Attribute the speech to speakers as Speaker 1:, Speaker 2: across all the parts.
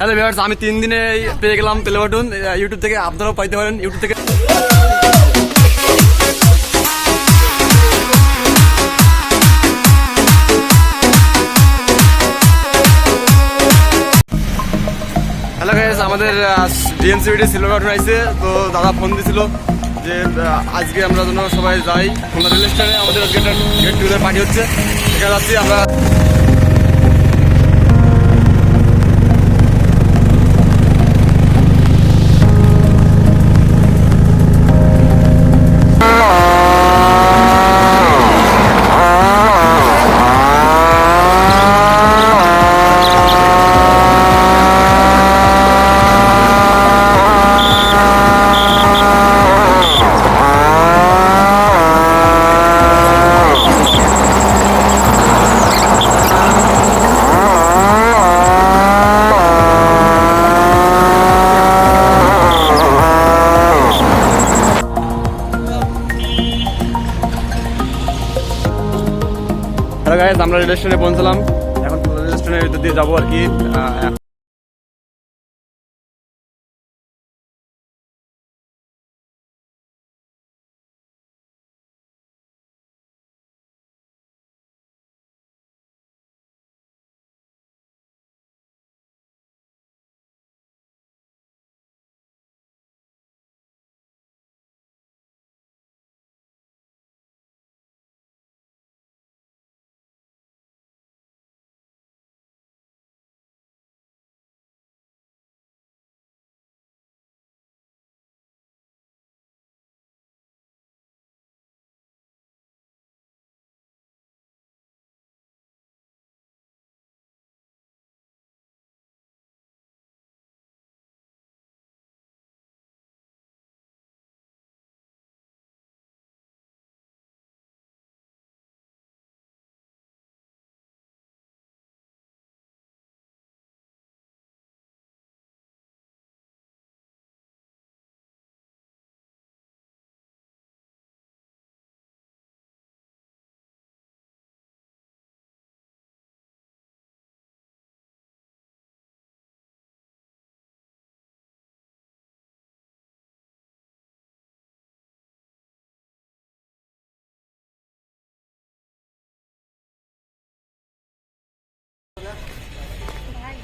Speaker 1: Hello viewers, আমি তিন দিনে পেয়ে গেলাম প্লে বাটন ইউটিউব থেকে আপনারাও পাইতে পারেন। ইউটিউব থেকে হ্যালো গাইস আমাদের ডিএনসিবিটি সিলভার বাটন আইছে। তো দাদা ফোন দিছিল যে আজকে আমরা যেন সবাই যাই। খুলনা রেল স্টেশনে আমাদের আজকে গেট টুগেদার পার্টি হচ্ছে। যাচ্ছি আমরা গাইস আমরা রেল স্টেশনে পৌঁছলাম। এখন রেল স্টেশনের ভিতর দিয়ে যাব আর কি।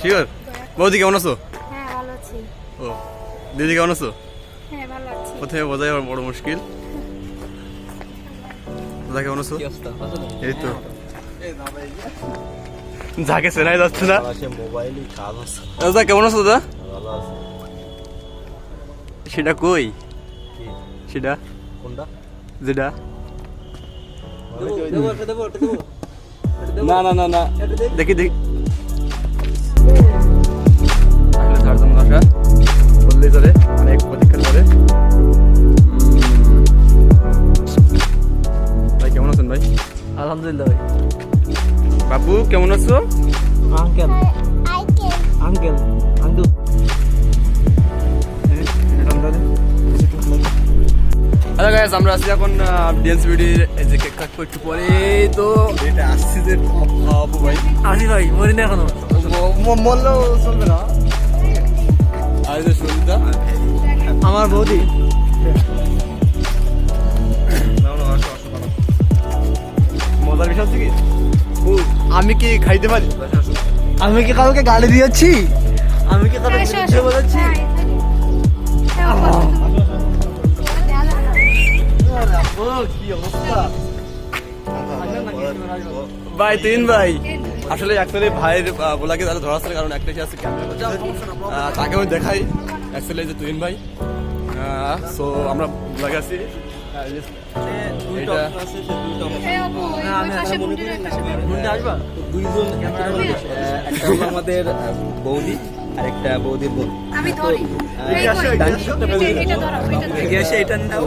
Speaker 1: শিওর? বৌদি কেমন আছো?
Speaker 2: হ্যাঁ ভালো আছি।
Speaker 1: ও দিদি কেমন আছো?
Speaker 2: হ্যাঁ ভালো আছি।
Speaker 1: প্রথমে বোঝাই আমার বড় মুশকিল। দাদা কেমন আছো? এই তো। যাকে চেনাই যাচ্ছে না।
Speaker 3: মোবাইলই কাজ আছে।
Speaker 1: দাদা কেমন আছো দাদা?
Speaker 3: ভালো আছে।
Speaker 1: সেটা কই? সেটা?
Speaker 3: কোনটা?
Speaker 1: যেটা? না না না না। দেখি দেখি। গাইস আমরা আছি এখন ডিএনসি বিডির এই যে কেক কাটবো একটু পরে তো এটা আসছি যে খাওয়াবো ভাই।
Speaker 4: আসি ভাই মরি না এখনও।
Speaker 1: মরলেও চলবে না। আর যে সন্ধ্যা
Speaker 4: আমার বৌদি।
Speaker 1: মজার বিষয় হচ্ছে কি? ও, আমি কি খাইতে পারি?
Speaker 4: আমি কি কাউকে গালি দিয়েছি? আমি কি কাউকে বলেছি?
Speaker 1: ভাই তিন ভাই আসলে অ্যাকচুয়ালি ভাইয়ের বলাকে তাহলে ধরা আসলে কারণ একটা আছে ক্যামেরা তাকে আমি দেখাই অ্যাকচুয়ালি যে তুইন ভাই সো আমরা বলাকে আছি
Speaker 3: আমাদের বৌদি আর একটা বৌদির
Speaker 2: ধরো।
Speaker 3: এটা
Speaker 4: নাও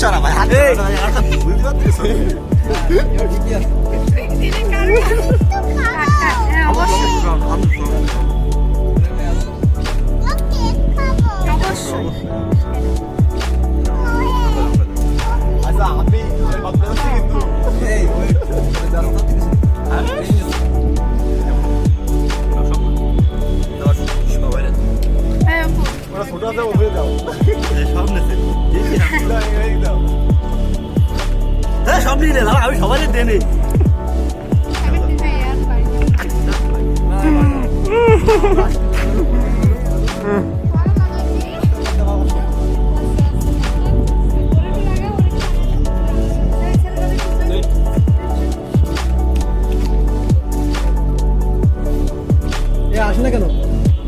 Speaker 3: এগিয়ে আসো হাত সারা ভাই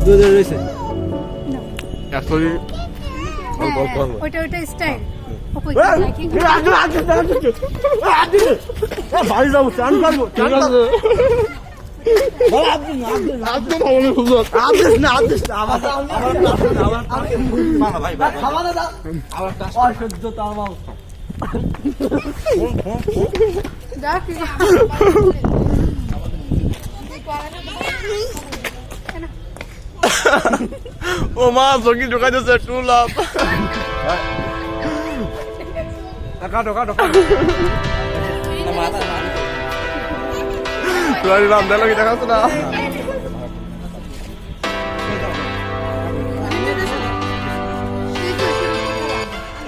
Speaker 4: দূরে রয়েছে?
Speaker 1: অ্যাকচুয়ালি
Speaker 2: স্টাইল
Speaker 4: বাড়ি যাব চান করব চান করব। অসহ্য
Speaker 1: ও মা চকি ঢোকাই দিচ্ছে টু লাভ কাটো কাটো তোমার নাম দিলো কি দেখাচ্ছ না।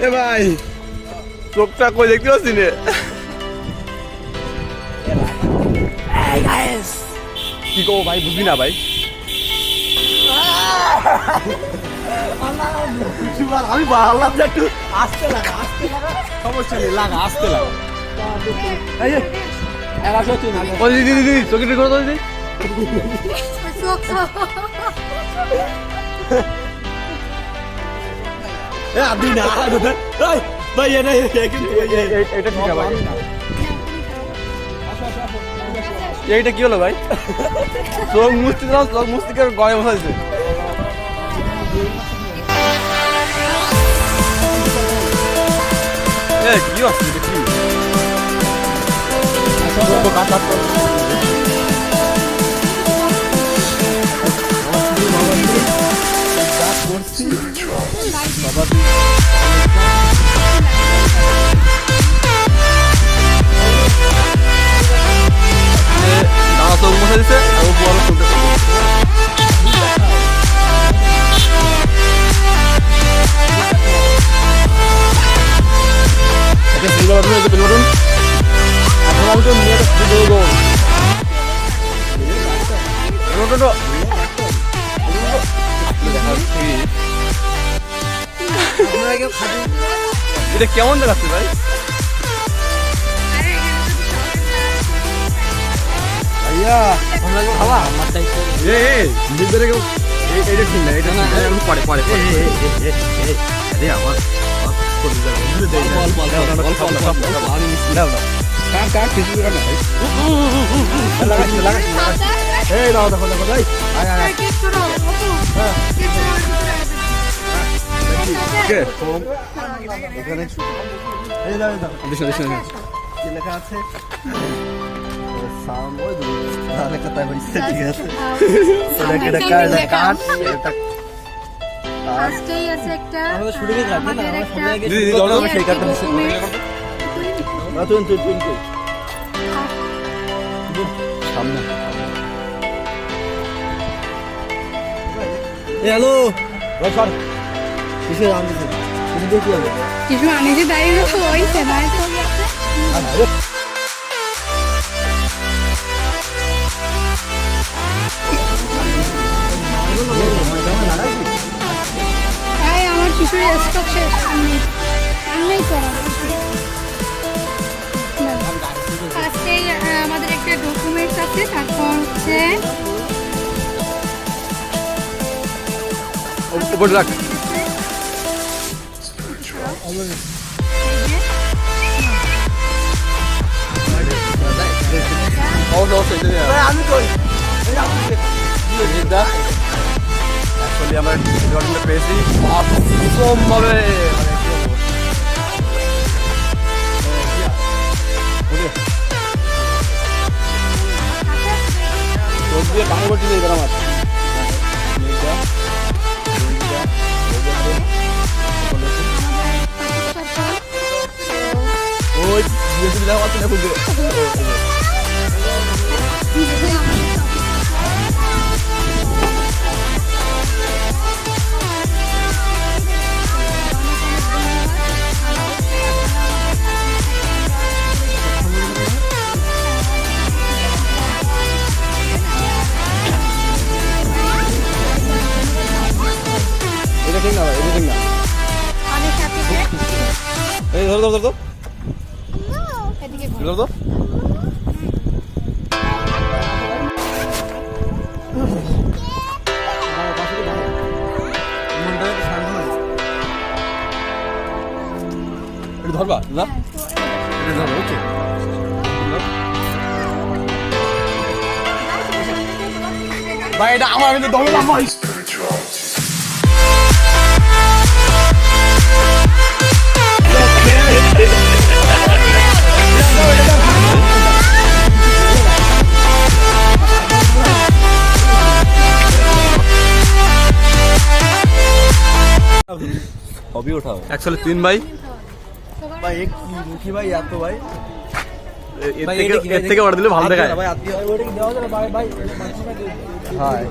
Speaker 1: এ ভাই চোখটা কই দেখতে পাচ্ছি নে? কি কো ভাই বুঝবি না ভাই?
Speaker 4: আমি বাড়লাম যে একটু আসতে লাগা আসতে লাগা সমস্যা নেই লাগা আসতে লাগা
Speaker 1: দিদি দিদি চোখে করে দিদি
Speaker 4: আদি না। ভাই এটা
Speaker 1: এটা ঠিক এইটা কি হলো ভাই চোখ মুছতে দাও চোখ গিয়ে গয়ে বসাইছে এ কি হচ্ছে এটা কি এ, দাদা চোখ মুছে দিছে আর ও বড় চোখ এটা সিলভার বাটন এটা বেল বাটন এখন আমি তো নিয়ে একটা এটা কেমন দেখাচ্ছে ভাই ভাইয়া খাওয়া এ এ নিজে ঠিক না এটা পরে পরে আরে আমার এই দাও দেখো দেখো ভাই কে
Speaker 4: এই দাও দাও
Speaker 1: দিশা দিশা
Speaker 4: কি লেখা আছে সাউন্ড ওই লেখা তাই ঠিক আছে এটা কি কার্ড কার্ড এটা
Speaker 2: ফার্স্টেই আছে একটা
Speaker 4: আমাদের
Speaker 2: একটা
Speaker 4: সামনে। হ্যালো। সর কিসে আনতেছে? কিছু
Speaker 2: কিছু আনিছে দাঁড়িয়ে তো হইছে না কিছু স্টক শেষ আমি আমি করা ফার্স্টে আমাদের একটা ডকুমেন্টস আছে তারপর হচ্ছে
Speaker 1: উপরে রাখ।
Speaker 4: আমি কই?
Speaker 1: অ্যাকচুয়ালি আমরা রেকর্ডিংটা পেয়েছি। অসম্ভবে। দিয়ে পড়ছিল এবার আমার ওই বিএসসি দেখা পাচ্ছি না খুব এটা ঠিক না ভাই এটা ঠিক না
Speaker 2: অনেক সাথে
Speaker 1: এই ধরো ধরো ধরো
Speaker 2: এদিকে
Speaker 1: ধরো তো ধরবা না এটা ধরবা ওকে। ভাই এটা আমার আমি ধরলাম ভাই।
Speaker 3: হবি ওঠাও?
Speaker 1: অ্যাকচুয়ালি তিন ভাই।
Speaker 4: ভাই এক কি মুখি ভাই এত ভাই?
Speaker 1: এর থেকে এর থেকে অর্ডার দিলে ভালো দেখায়।
Speaker 4: ভাই আত্মীয় দেওয়া যাবে ভাই ভাই
Speaker 1: হ্যাঁ।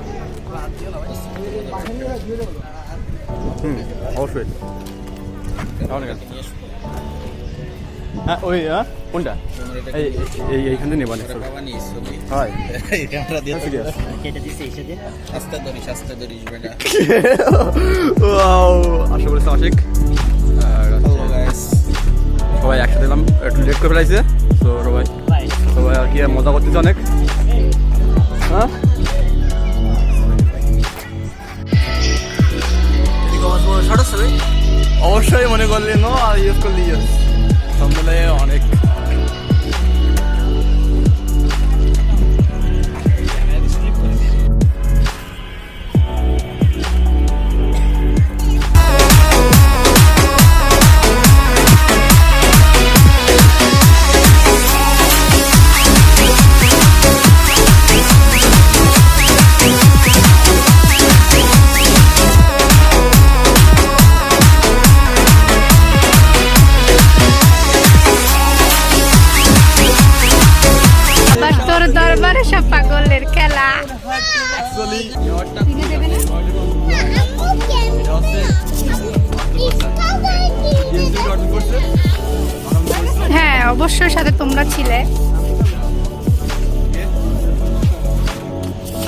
Speaker 1: হুম অবশ্যই। অনেক হ্যাঁ ওই হ্যাঁ কোনটা? এই এই এইখান থেকে নেবান হয়।
Speaker 3: ক্যামেরা দিয়ে
Speaker 1: আশিক আর সবাই একসাথে এলাম একটু লেট করে ফেলাইছে। তো সবাই সবাই আর কি মজা করতেছে অনেক। হ্যাঁ? অবশ্যই মনে করলে নো আর ইউজ করলে ইউজ সব অনেক
Speaker 2: তোমরা ছিলে।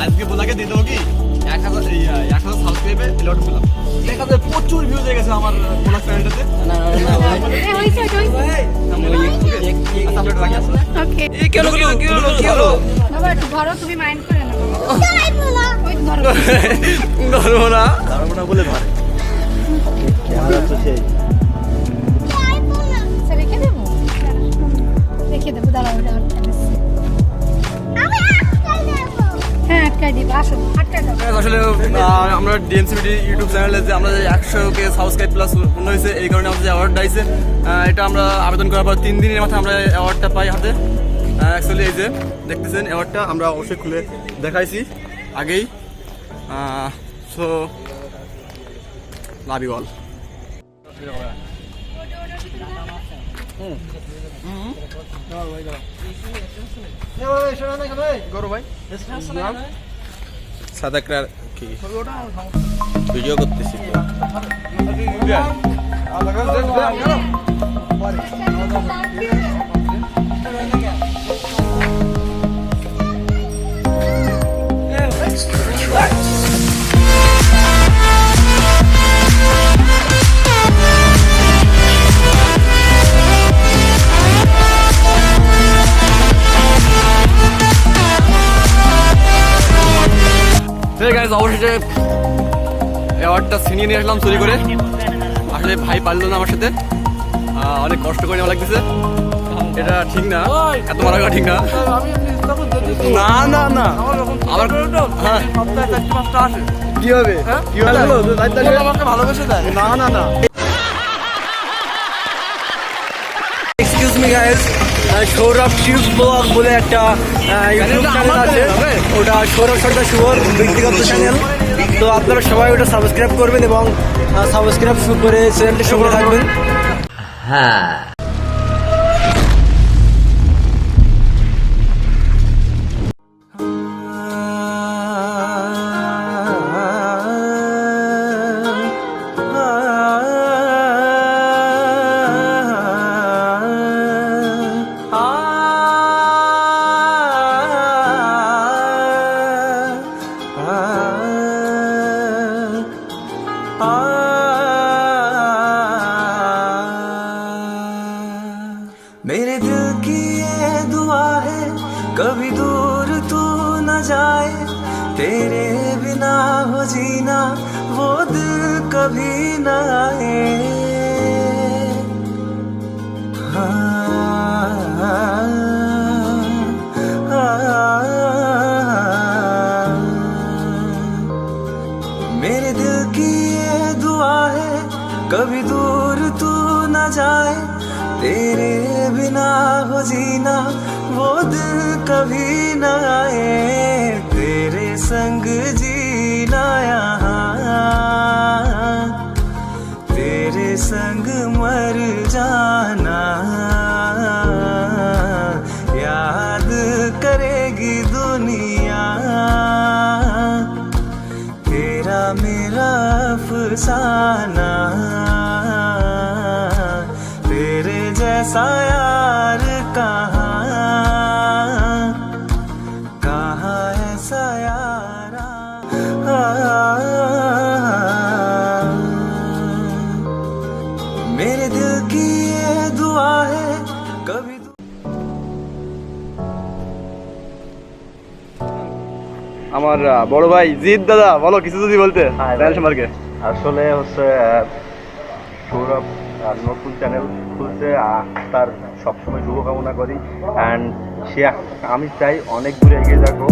Speaker 1: আজকে বোলাকে দিয়ে দেবো কি? এক হাজার এই এক হাজার সাবস্ক্রাইবে লট পেলাম এক হাজার প্রচুর ভিউজ হয়ে গেছে আমার বোলা চ্যানেলটাতে
Speaker 3: না না না ভাই
Speaker 2: এ, হইছে, হইছে,
Speaker 1: রেখে
Speaker 2: দেবো দাঁড়াও ওটা হ্যাঁ আটকাই দিব আসো আটকাই
Speaker 1: আসলে আমরা ডিএনসিবিটি ইউটিউব চ্যানেলে যে আমরা যে একশো কে সাবস্ক্রাইব প্লাস পূর্ণ হয়েছে এই কারণে আমাদের যে অ্যাওয়ার্ডটা আহ, এটা আমরা আবেদন করার পর তিন দিনের মাথায় আমরা অ্যাওয়ার্ডটা পাই হাতে। অ্যাকচুয়ালি এই যে দেখতেছেন অ্যাওয়ার্ডটা আমরা অবশ্যই খুলে দেখাইছি আগেই। সো লাভ ইউ অল
Speaker 3: সাদা ক্রার কি ভিডিও করতেছি
Speaker 1: অবশেষে অ্যাওয়ার্ডটা ছিনিয়ে নিয়ে আসলাম চুরি করে। আসলে ভাই পারল না আমার সাথে। অনেক কষ্ট করে নেওয়া লাগতেছে। এটা ঠিক না। এত মারা ঠিক না। না না না। আবার হ্যাঁ। কি হবে? কি হবে? আমাকে ভালোবেসে দেয় না না না।
Speaker 4: Excuse me guys Sourav Shiv blog বলে একটা ইউটিউব চ্যানেল আছে। ওটা সৌরভ সরকার শুভর ব্যক্তিগত চ্যানেল তো আপনারা সবাই ওটা সাবস্ক্রাইব করবেন এবং সাবস্ক্রাইব করে চ্যানেলটি সঙ্গে থাকবেন।
Speaker 5: मेरे कभी दूर तू न जाए, तेरे बिना हो जीना, वो दिल कभी न आए। मेरे दिल की ये दुआ है, कभी दूर तू न जाए, तेरे बिना हो जीना वो दिल कभी न आए, तेरे संग जीना यहाँ। तेरे संग मर जाना, याद करेगी दुनिया। तेरा मेरा अफसाना, तेरे जैसा मेरे दिल की ये दुआ है कभी तू
Speaker 1: আমার আহ, বড় ভাই জিৎ দাদা বলো কিছু যদি বলতে
Speaker 3: হ্যাঁ,
Speaker 1: চ্যানেল সম্পর্কে
Speaker 3: আসলে হচ্ছে আহ, সৌরভ আর নতুন চ্যানেল খুলছে আহ, তার সবসময় শুভকামনা করি অ্যান্ড সে আমি চাই অনেক দূরে এগিয়ে যাকো